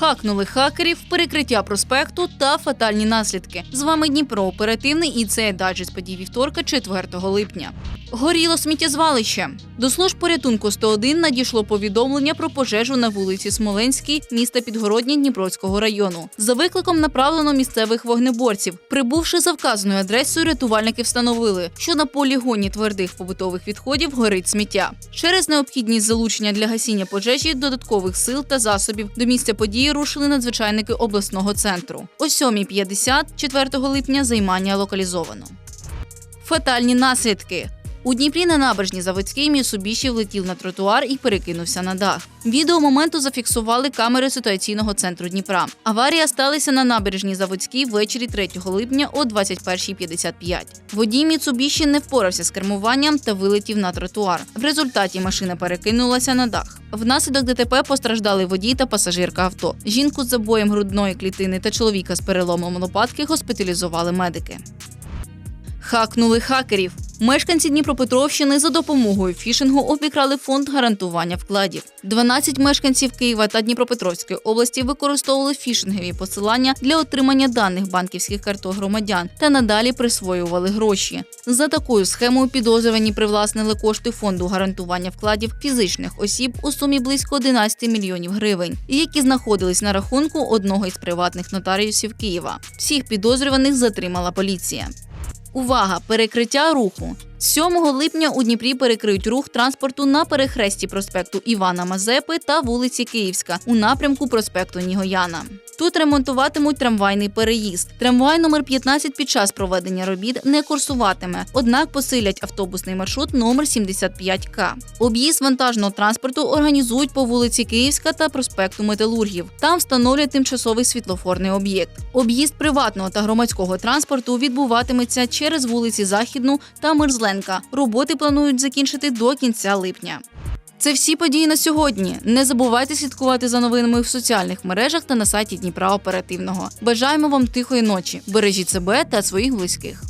Хакнули хакерів, перекриття проспекту та фатальні наслідки. З вами Дніпро оперативний і це дайджест подій вівторка, 4 липня. Горіло сміттєзвалище. До служб порятунку 101 надійшло повідомлення про пожежу на вулиці Смоленській, міста Підгородні Дніпровського району. За викликом направлено місцевих вогнеборців. Прибувши за вказаною адресою, рятувальники встановили, що на полігоні твердих побутових відходів горить сміття. Через необхідність залучення для гасіння пожежі додаткових сил та засобів до місця події рушили надзвичайники обласного центру. О 7.50 4 липня займання локалізовано. Фатальні наслідки. У Дніпрі на набережні Заводській Місубіші влетів на тротуар і перекинувся на дах. Відео моменту зафіксували камери ситуаційного центру Дніпра. Аварія сталася на набережній Заводській ввечері 3 липня о 21.55. Водій Міцубіші не впорався з кермуванням та вилетів на тротуар. В результаті машина перекинулася на дах. Внаслідок ДТП постраждали водій та пасажирка авто. Жінку з забоєм грудної клітини та чоловіка з переломом лопатки госпіталізували медики. Хакнули хакерів. Мешканці Дніпропетровщини за допомогою фішингу обікрали фонд гарантування вкладів. 12 мешканців Києва та Дніпропетровської області використовували фішингові посилання для отримання даних банківських карток громадян та надалі присвоювали гроші. За такою схемою підозрювані привласнили кошти фонду гарантування вкладів фізичних осіб у сумі близько 11 мільйонів гривень, які знаходились на рахунку одного із приватних нотаріусів Києва. Всіх підозрюваних затримала поліція. Увага! Перекриття руху. 7 липня у Дніпрі перекриють рух транспорту на перехресті проспекту Івана Мазепи та вулиці Київська у напрямку проспекту Нігояна. Тут ремонтуватимуть трамвайний переїзд. Трамвай номер 15 під час проведення робіт не курсуватиме, однак посилять автобусний маршрут номер 75К. Об'їзд вантажного транспорту організують по вулиці Київська та проспекту Металургів. Там встановлять тимчасовий світлофорний об'єкт. Об'їзд приватного та громадського транспорту відбуватиметься через вулиці Західну та Мерзленка. Роботи планують закінчити до кінця липня. Це всі події на сьогодні. Не забувайте слідкувати за новинами в соціальних мережах та на сайті Дніпра Оперативного. Бажаємо вам тихої ночі. Бережіть себе та своїх близьких.